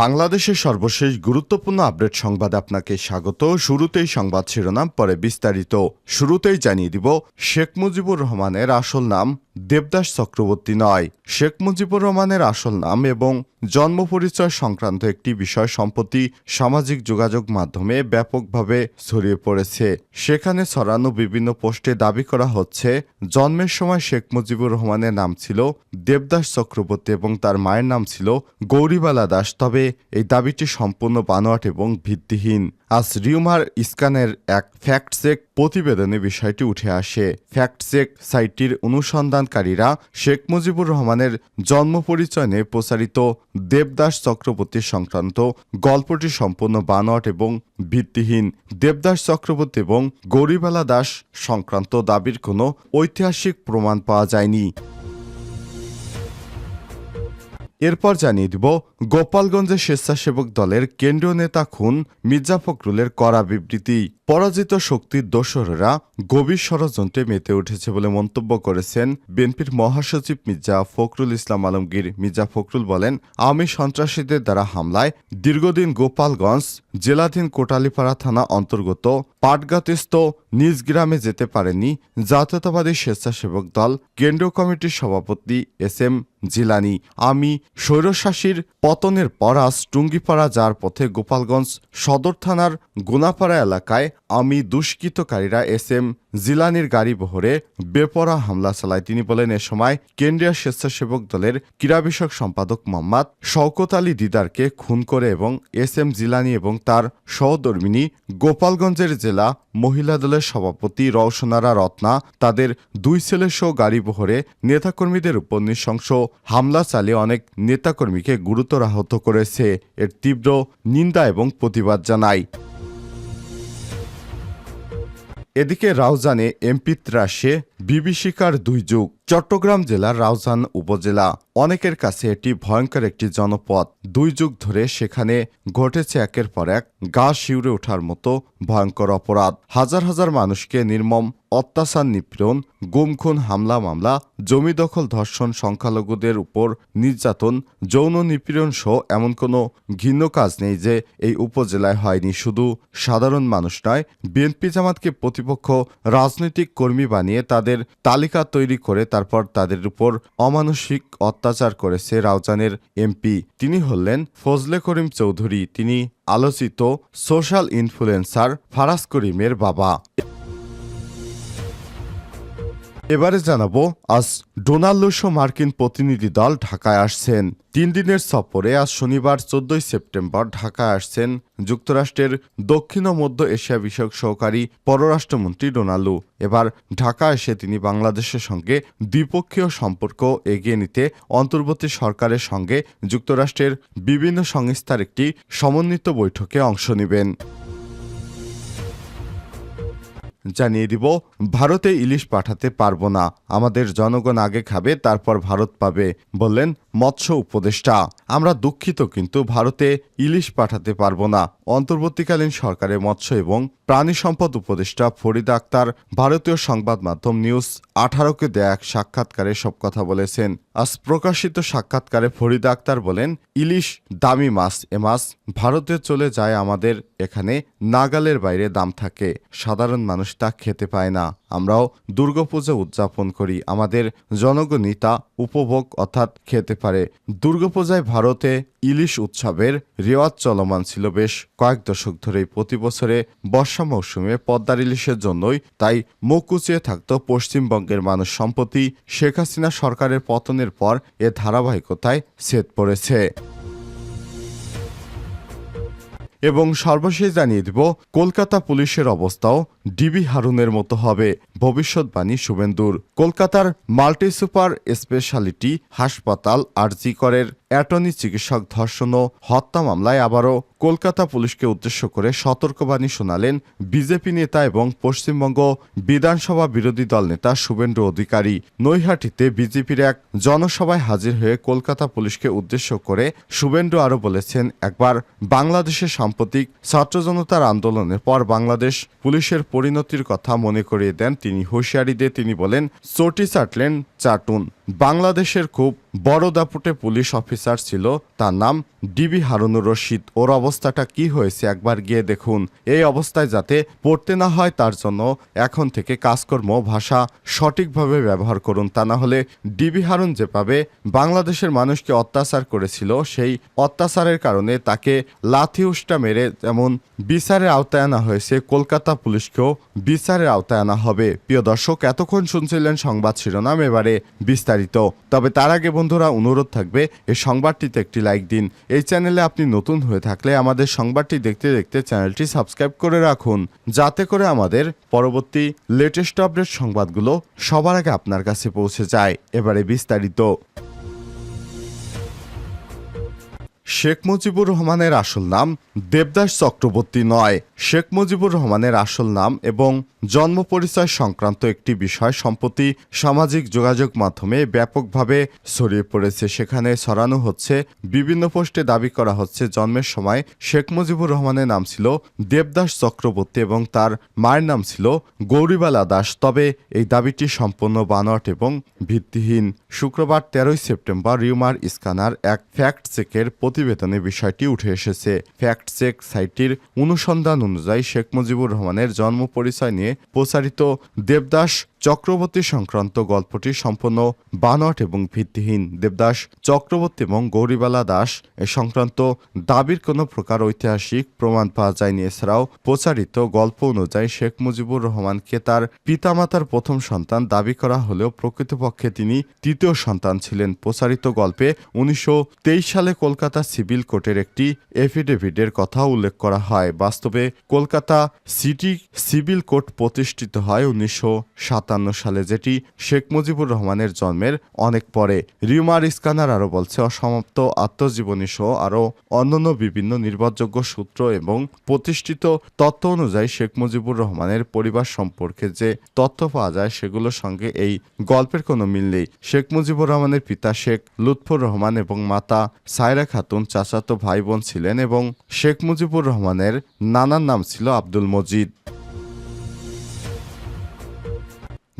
বাংলাদেশের সর্বশেষ গুরুত্বপূর্ণ আপডেট সংবাদে আপনাকে স্বাগত। শুরুতেই সংবাদ শিরোনাম, পরে বিস্তারিত। শুরুতেই জানিয়ে দিব, শেখ মুজিবুর রহমানের আসল নাম দেবদাস চক্রবর্তী নয়। শেখ মুজিবুর রহমানের আসল নাম এবং জন্ম পরিচয় সংক্রান্ত একটি বিষয় সম্প্রতি সামাজিক যোগাযোগ মাধ্যমে ব্যাপকভাবে ছড়িয়ে পড়েছে। সেখানে ছড়ানো বিভিন্ন পোস্টে দাবি করা হচ্ছে, জন্মের সময় শেখ মুজিবুর রহমানের নাম ছিল দেবদাস চক্রবর্তী এবং তার মায়ের নাম ছিল গৌরীবালা দাস। তবে এই দাবিটি সম্পূর্ণ বানোয়াট এবং ভিত্তিহীন। আজ রিউমার ইস্কানের এক ফ্যাক্ট চেক প্রতিবেদনে বিষয়টি উঠে আসে। ফ্যাক্ট চেক সাইটটির অনুসন্ধানকারীরা শেখ মুজিবুর রহমানের জন্ম পরিচয় নিয়ে প্রচারিত দেবদাস চক্রবর্তী সংক্রান্ত গল্পটি সম্পূর্ণ বানোয়াট এবং ভিত্তিহীন। দেবদাস চক্রবর্তী এবং গরিবালা দাস সংক্রান্ত দাবির কোনো ঐতিহাসিক প্রমাণ পাওয়া যায়নি। এরপর জানিয়ে দিব, গোপালগঞ্জের স্বেচ্ছাসেবক দলের কেন্দ্রীয় নেতা খুন মির্জা ফখরুলের করা বিবৃতি। পরাজিত শক্তির দোসরেরা গভীর ষড়যন্ত্রে মেতে উঠেছে বলে মন্তব্য করেছেন বিএনপির মহাসচিব মির্জা ফখরুল ইসলাম আলমগীর। মির্জা ফখরুল বলেন, আমি সন্ত্রাসীদের দ্বারা হামলায় দীর্ঘদিন গোপালগঞ্জ জেলাধীন কোটালীপাড়া থানা অন্তর্গত পাটগাতিস্থ নিজ গ্রামে যেতে পারেনি। জাতীয়তাবাদী স্বেচ্ছাসেবক দল, কেন্দ্রীয় কমিটির সভাপতি এস এম জিলানি, আমি স্বৈরশাসীর পতনের পরাস টুঙ্গিপাড়া যার পথে গোপালগঞ্জ সদর থানার গোনাপাড়া এলাকায় আমি দুষ্কৃতকারীরা এস এম জিলানির গাড়ি বহরে বেপরা হামলা চালায়। তিনি বলেন, এ সময় কেন্দ্রীয় স্বেচ্ছাসেবক দলের ক্রীড়া বিষয়ক সম্পাদক মোহাম্মদ শওকত আলী দিদারকে খুন করে এবং এস এম জিলানি এবং তার সহধর্মিনী গোপালগঞ্জের জেলা মহিলা দলের সভাপতি রওশনারা রত্না তাদের দুই ছেলে সহ গাড়ি বহরে নেতাকর্মীদের উপর নৃশংস হামলা চালিয়ে অনেক নেতাকর্মীকে গুরুতর আহত করেছে। এর তীব্র নিন্দা এবং প্রতিবাদ জানায়। এদিকে রাউজানে এমপিত্রাসে বিভীষিকার দুই যুগ। চট্টগ্রাম জেলার রাউজান উপজেলা। অনেকের কাছে এটি ভয়ঙ্কর একটি জনপদ। দুই যুগ ধরে সেখানে ঘটেছে একের পর এক গা শিউরে ওঠার মতো ভয়ঙ্কর অপরাধ। হাজার হাজার মানুষকে নির্মম, অত্যাচার নিপীড়ন, গুমখুন হামলা মামলা, জমি দখল ধর্ষণ সংখ্যালঘুদের উপর নির্যাতন, যৌন নিপীড়ন সহ এমন কোনো ঘিন্ন কাজ নেই যে এই উপজেলায় হয়নি। শুধু সাধারণ মানুষ নয়, বিএনপি জামাতকে প্রতিপক্ষ রাজনৈতিক কর্মী বানিয়ে তাদের তালিকা তৈরি করে তারপর তাদের উপর অমানসিক অত্যাচার করেছে রাউজানের এমপি। তিনি হলেন ফজলে করিম চৌধুরী। তিনি আলোচিত সোশ্যাল ইনফ্লুয়েন্সার ফারাজ করিমের বাবা। এবারে জানাব, আজ ডোনাল্ডোসো মার্কিন প্রতিনিধি দল ঢাকায় আসছেন। তিন দিনের সফরে আজ শনিবার চোদ্দই সেপ্টেম্বর ঢাকায় আসছেন যুক্তরাষ্ট্রের দক্ষিণ ও মধ্য এশিয়া বিষয়ক সহকারী পররাষ্ট্রমন্ত্রী ডোনাল্ডো। এবার ঢাকা এসে তিনি বাংলাদেশের সঙ্গে দ্বিপক্ষীয় সম্পর্ক এগিয়ে নিতে অন্তর্বর্তী সরকারের সঙ্গে যুক্তরাষ্ট্রের বিভিন্ন সংস্থার একটি সমন্বিত বৈঠকে অংশ নেবেন। জানিয়ে দিব, ভারতে ইলিশ পাঠাতে পারব না। আমাদের জনগণ আগে খাবে, তারপর ভারত পাবে, বললেন মৎস্য উপদেষ্টা। আমরা দুঃখিত, কিন্তু ভারতে ইলিশ পাঠাতে পারব না। অন্তর্বর্তীকালীন সরকারের মৎস্য এবং প্রাণী সম্পদ উপদেষ্টা ফরিদ আক্তার ভারতীয় সংবাদ মাধ্যম নিউজ আঠারোকে দেয়া এক সাক্ষাৎকারে সব কথা বলেছেন। আজ প্রকাশিত সাক্ষাৎকারে ফরিদা আক্তার বলেন, ইলিশ দামি মাছ, এ মাছ ভারতে চলে যায় আমাদের, এখানে নাগালের বাইরে দাম থাকে, সাধারণ মানুষ তা খেতে পায় না, আমরাও দুর্গাপূজা উদযাপন করি, আমাদের জনগণই তা উপভোগ অর্থাৎ খেতে পারে। দুর্গাপূজায় ভারতে ইলিশ উৎসবের রেওয়াজ চলমান ছিল বেশ কয়েক দশক ধরেই। প্রতি বছরে বর্ষা মৌসুমে পদ্মার ইলিশের জন্যই তাই মুখ কুচিয়ে থাকত পশ্চিমবঙ্গের মানুষ। সম্প্রতি শেখ হাসিনা সরকারের পতনের পর এ ধারাবাহিকতায় ছেদ পড়েছে। এবং সর্বশেষ জানিয়ে দিব, কলকাতা পুলিশের অবস্থাও ডিবি হারুনের মতো হবে। ভবিষ্যৎবাণী শুভেন্দুর। কলকাতার মাল্টি সুপার স্পেশালিটি হাসপাতাল আরজি করের অ্যাটর্নি চিকিৎসক ধর্ষণ হত্যা মামলায় আবারও কলকাতা পুলিশকে উদ্দেশ্য করে সতর্কবাণী শোনালেন বিজেপি নেতা এবং পশ্চিমবঙ্গ বিধানসভা বিরোধী দল নেতা শুভেন্দু অধিকারী। নৈহাটিতে বিজেপির এক জনসভায় হাজির হয়ে কলকাতা পুলিশকে উদ্দেশ্য করে শুভেন্দু আরও বলেছেন, একবার বাংলাদেশের সাম্প্রতিক ছাত্র জনতার আন্দোলনের পর বাংলাদেশ পুলিশের পরিণতির কথা মনে করিয়ে দেন তিনি। হুঁশিয়ারি দিয়ে তিনি বলেন চটি চাটলেন চাটুন। বাংলাদেশের খুব বড় দাপুটে পুলিশ অফিসার ছিল, তার নাম ডিবি হারুনুর রশিদ। ওর অবস্থাটা কি হয়েছে একবার গিয়ে দেখুন। এই অবস্থায় যাতে পড়তে না হয় তার জন্য এখন থেকে কাজকর্ম ভাষা সঠিকভাবে ব্যবহার করুন। তা না হলে ডিবি হারুন যে পাবে বাংলাদেশের মানুষকে অত্যাচার করেছিল, সেই অত্যাচারের কারণে তাকে লাথি উষ্টা মেরে যেমন বিচারের আওতায় আনা হয়েছে, কলকাতা পুলিশকেও বিচারের আওতায় আনা হবে। প্রিয় দর্শক, এতক্ষণ শুনছিলেন সংবাদ শিরোনাম, এবারে বিস্তারিত তবে তার আগে বন্ধুরা অনুরোধ থাকবে, এই সংবাদটিতে একটি লাইক দিন। এই চ্যানেলে আপনি নতুন হয়ে থাকলে আমাদের সংবাদটি দেখতে দেখতে চ্যানেলটি সাবস্ক্রাইব করে রাখুন, যাতে করে আমাদের পরবর্তী লেটেস্ট আপডেট সংবাদগুলো সবার আগে আপনার কাছে পৌঁছে যায়। এবারে বিস্তারিত। শেখ মুজিবুর রহমানের আসল নাম দেবদাস চক্রবর্তী নয়। শেখ মুজিবুর রহমানের আসল নাম এবং জন্ম পরিচয় সংক্রান্ত একটি বিষয় সম্প্রতি সামাজিক যোগাযোগ মাধ্যমে ব্যাপকভাবে ছড়িয়ে পড়েছে। সেখানে ছড়ানো হচ্ছে, বিভিন্ন পোস্টে দাবি করা হচ্ছে, জন্মের সময় শেখ মুজিবুর রহমানের নাম ছিল দেবদাস চক্রবর্তী এবং তার মায়ের নাম ছিল গৌরীবালা দাস। তবে এই দাবিটি সম্পূর্ণ বানট এবং ভিত্তিহীন। শুক্রবার তেরোই সেপ্টেম্বর রিউমার স্ক্যানার এক ফ্যাক্ট চেকের প্রতিবেদনে বিষয়টি উঠে এসেছে। ফ্যাক্ট চেক সাইটটির অনুসন্ধান অনুযায়ী শেখ মুজিবুর রহমানের জন্ম পরিচয় নিয়ে প্রচারিত দেবদাস চক্রবর্তী সংক্রান্ত গল্পটি সম্পূর্ণ বানট এবং ভিত্তিহীন দেবদাস, চক্রবর্তী এবং গৌরীবালা দাস এ সংক্রান্ত দাবির কোনো প্রকার ঐতিহাসিক প্রমাণ পাওয়া যায়নি। এছাড়াও প্রচারিত গল্প অনুযায়ী শেখ মুজিবুর রহমানকে তার পিতামাতার প্রথম সন্তান দাবি করা হলেও প্রকৃতপক্ষে তিনি তৃতীয় সন্তান ছিলেন। প্রচারিত গল্পে উনিশশো তেইশ সালে কলকাতা সিভিল কোর্টের একটি এফিডেভিটের কথা উল্লেখ করা হয়। বাস্তবে কলকাতা সিটি সিভিল কোর্ট প্রতিষ্ঠিত হয় উনিশশো সাতান্ন সালে যেটি শেখ মুজিবুর রহমানের জন্মের অনেক পরে। রিউমার স্ক্যানার আরও বলছে, অসমাপ্ত আত্মজীবনী সহ আরও অন্যান্য বিভিন্ন নির্ভরযোগ্য সূত্র এবং প্রতিষ্ঠিত তথ্য অনুযায়ী শেখ মুজিবুর রহমানের পরিবার সম্পর্কে যে তথ্য পাওয়া যায়, সেগুলোর সঙ্গে এই গল্পের কোনো মিল নেই। শেখ মুজিবুর রহমানের পিতা শেখ লুৎফুর রহমান এবং মাতা সায়রা খাতুন চাচাতো ভাই বোন ছিলেন এবং শেখ মুজিবুর রহমানের নানার নাম ছিল আব্দুল মজিদ।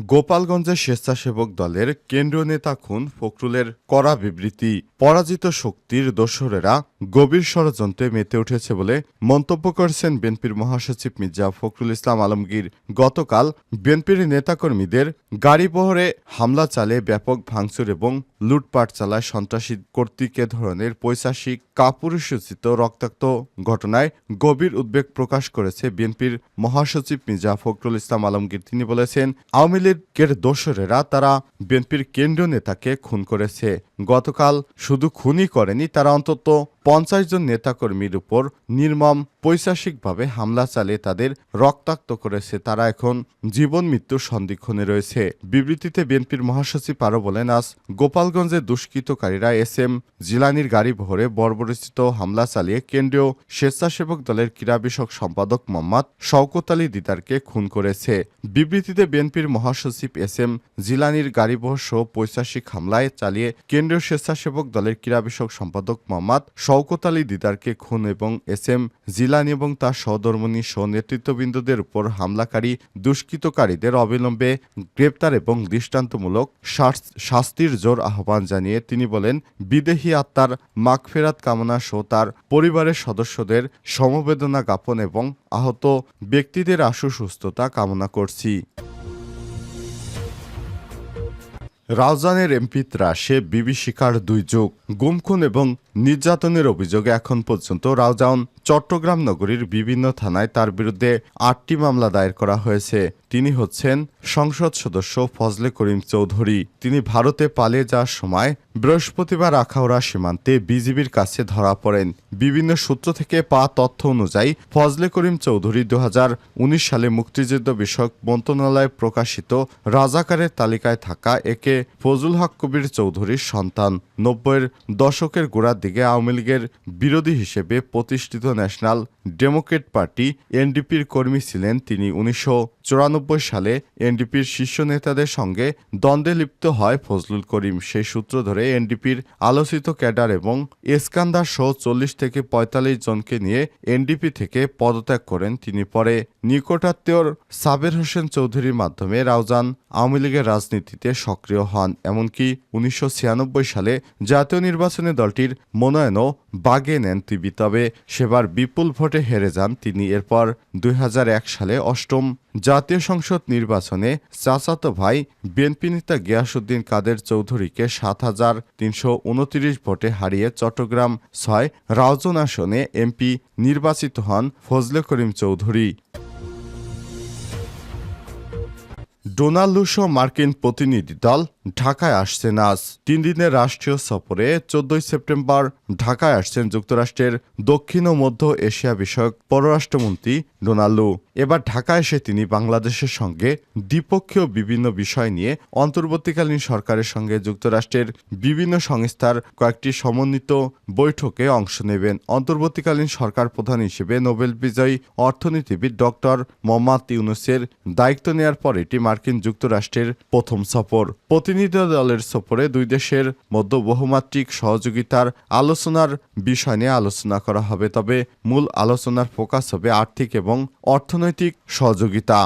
গোপালগঞ্জের স্বেচ্ছাসেবক দলের কেন্দ্রীয় নেতা খুন ফখরুলের কড়া বিবৃতি পরাজিত শক্তির দোসরেরা গভীর ষড়যন্ত্রে মেতে উঠেছে বলে মন্তব্য করেছেন বিএনপির মহাসচিব মির্জা ফখরুল ইসলাম আলমগীর। গতকাল বিএনপির নেতাকর্মীদের গাড়িবহরে হামলা চালে ব্যাপক ভাঙচুর এবং লুটপাট চালায় সন্ত্রাসী কর্তৃক এ ধরনের পৈশাসিক কাপুরুষোচিত রক্তাক্ত ঘটনায় গভীর উদ্বেগ প্রকাশ করেছে বিএনপির মহাসচিব মির্জা ফখরুল ইসলাম আলমগীর। তিনি বলেছেন, আওয়ামী লীগের দোসরেরা তারা বিএনপির কেন্দ্রীয় নেতাকে খুন করেছে। গতকাল শুধু খুনই করেনি, তারা অন্তত পঞ্চাশ জন নেতাকর্মীর উপর নির্মম পৈশাসিকভাবে হামলা চালিয়ে তাদের রক্তাক্ত করেছে। তারা এখন জীবন মৃত্যুর সন্দিক্ষণে রয়েছে। বিবৃতিতে বিএনপির মহাসচিব আরও বলেন, আজ গোপালগঞ্জে দুষ্কৃতকারীরা এস এম জিলানির গাড়ি ভরে বর্বরচিত হামলা চালিয়ে কেন্দ্রীয় স্বেচ্ছাসেবক দলের ক্রীড়া বিষয়ক সম্পাদক মোহাম্মদ শওকত আলী দিদারকে খুন করেছে। বিবৃতিতে বিএনপির মহাসচিব এস এম জিলানির গাড়িবহর সহ পৈশাসিক হামলায় চালিয়ে কেন্দ্রীয় স্বেচ্ছাসেবক দলের ক্রীড়া বিষয়ক সম্পাদক মোহাম্মদ শওকত আলী দিদারকে খুন এবং এস এম জিলানি এবং তার সহধর্মণী সহ নেতৃত্ববৃন্দদের উপর হামলাকারী দুষ্কৃতকারীদের অবিলম্বে গ্রেপ্তার এবং দৃষ্টান্তমূলক শাস্তির জোর আহ্বান জানিয়ে তিনি বলেন, বিদেহী আত্মার মাগফেরাত কামনা সহ তার পরিবারের সদস্যদের সমবেদনা জ্ঞাপন এবং আহত ব্যক্তিদের আশু সুস্থতা কামনা করছি। রাউজানের এমপি ত্রাসে বিভীষিকার দুই যুগ, গুমখুন এবং নির্যাতনের অভিযোগে এখন পর্যন্ত রাউজাউন চট্টগ্রাম নগরীর বিভিন্ন থানায় তার বিরুদ্ধে আটটি মামলা দায়ের করা হয়েছে। তিনি হচ্ছেন সংসদ সদস্য ফজলে করিম চৌধুরী। তিনি ভারতে পালিয়ে যাওয়ার সময় বৃহস্পতিবার আখাউড়া সীমান্তে বিজিবির কাছে ধরা পড়েন। বিভিন্ন সূত্র থেকে পাওয়া তথ্য অনুযায়ী ফজলে করিম চৌধুরী দু হাজার উনিশ সালে মুক্তিযুদ্ধ বিষয়ক মন্ত্রণালয়ে প্রকাশিত রাজাকারের তালিকায় থাকা একে ফজল হক কবির চৌধুরীর সন্তান নব্বইয়ের দশকের গোড়ার দিকে আওয়ামী লীগের বিরোধী হিসেবে প্রতিষ্ঠিত ন্যাশনাল ডেমোক্রেট পার্টি এনডিপির কর্মী ছিলেন তিনি উনিশশো চুরানব্বই সালে এনডিপির শীর্ষ নেতাদের সঙ্গে দ্বন্দ্বে লিপ্ত হয় ফজলুল করিম। সেই সূত্র ধরে এনডিপির আলোচিত ক্যাডার এবং এসকান্দার সহ চল্লিশ থেকে পঁয়তাল্লিশ জনকে নিয়ে এনডিপি থেকে পদত্যাগ করেন তিনি। পরে নিকটাত্মীয়র সাবের হোসেন চৌধুরীর মাধ্যমে রাউজান আওয়ামী লীগের রাজনীতিতে সক্রিয় হন। এমনকি উনিশশো ছিয়ানব্বই সালে জাতীয় নির্বাচনে দলটির মনোনয়নও বাগে নেন তিনি। তবে সেবার বিপুল ভোটে হেরে যান তিনি। এরপর দুই হাজার এক সালে অষ্টম জাতীয় সংসদ নির্বাচনে চাচাতো ভাই বিএনপি নেতা গিয়াসুদ্দিন কাদের চৌধুরীকে সাত হাজার তিনশো উনত্রিশ ভোটে হারিয়ে চট্টগ্রাম ছয় রাউজন আসনে এমপি নির্বাচিত হন ফজলে করিম চৌধুরী। ডোনাল্ডুসহ মার্কিন প্রতিনিধি দল ঢাকায় আসছেন আজ তিন দিনের রাষ্ট্রীয় সফরে চোদ্দই সেপ্টেম্বর ঢাকায় আসছেন যুক্তরাষ্ট্রের দক্ষিণ ও মধ্য এশিয়া বিষয়ক পররাষ্ট্রমন্ত্রী ডোনাল্ডু এবার ঢাকায় এসে তিনি বাংলাদেশের সঙ্গে দ্বিপক্ষীয় বিভিন্ন বিষয় নিয়ে অন্তর্বর্তীকালীন সরকারের সঙ্গে যুক্তরাষ্ট্রের বিভিন্ন সংস্থার কয়েকটি সমন্বিত বৈঠকে অংশ নেবেন। অন্তর্বর্তীকালীন সরকার প্রধান হিসেবে নোবেল বিজয়ী অর্থনীতিবিদ ডক্টর মোহাম্মদ ইউনুসের দায়িত্ব নেয়ার পর এটি মার্কিন যুক্তরাষ্ট্রের প্রথম সফর। প্রতিনিধি দলের সফরে দুই দেশের মধ্যে বহুমাত্রিক সহযোগিতার আলোচনার বিষয় নিয়ে আলোচনা করা হবে, তবে মূল আলোচনার ফোকাস হবে আর্থিক এবং অর্থনৈতিক সহযোগিতা।